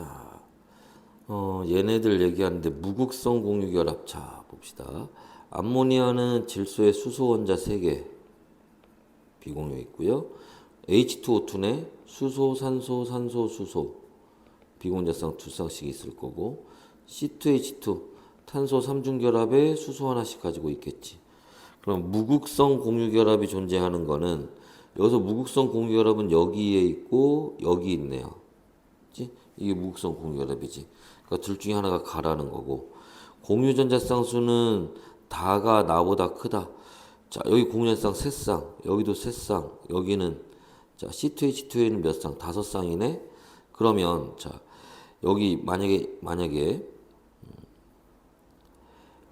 자, 어, 얘네들 얘기하는데 무극성 공유결합. 자, 봅시다. 암모니아는 질소의 수소 원자 3개 비공유 있고요. H2O2네 수소, 산소, 산소, 수소 비공자쌍 두 쌍씩 있을 거고 C2H2 탄소 3중 결합에 수소 하나씩 가지고 있겠지. 그럼 무극성 공유 결합이 존재하는 거는 여기서 무극성 공유 결합은 여기에 있고 여기 있네요. 이게 무극성 공유 결합이지. 그러니까 둘 중에 하나가 가라는 거고 공유 전자쌍수는 다가 나보다 크다. 자 여기 공유 전자쌍 세 쌍, 여기도 세 쌍, 여기는 자 C2H2에는 몇 쌍? 다섯 쌍이네. 그러면 자 여기 만약에 만약에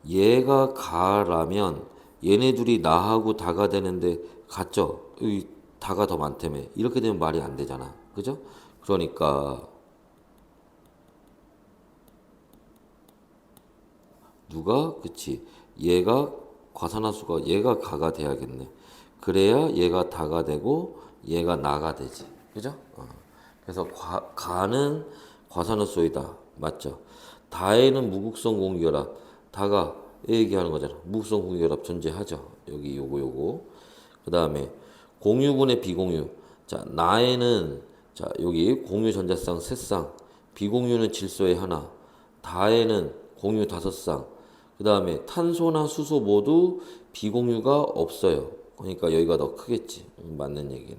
얘가 가라면 얘네 둘이 나하고 다가 되는데 같죠? 여기 다가 더 많다며 이렇게 되면 말이 안 되잖아 그죠? 그러니까 누가? 그치. 얘가 과산화수가 얘가 가가 돼야겠네. 그래야 얘가 다가 되고 얘가 나가 되지. 그죠? 어. 그래서 과, 가는 과산화수이다. 맞죠? 다에는 무극성 공유결합. 다가 얘기하는 거잖아. 무극성 공유결합 존재하죠. 여기 요거 요거. 그 다음에 공유분의 비공유. 자 나에는 자 여기 공유 전자쌍 세쌍 비공유는 질소의 하나 다에는 공유 다섯 쌍그 다음에 탄소나 수소 모두 비공유가 없어요. 그러니까 여기가 더 크겠지. 음, 맞는 얘기네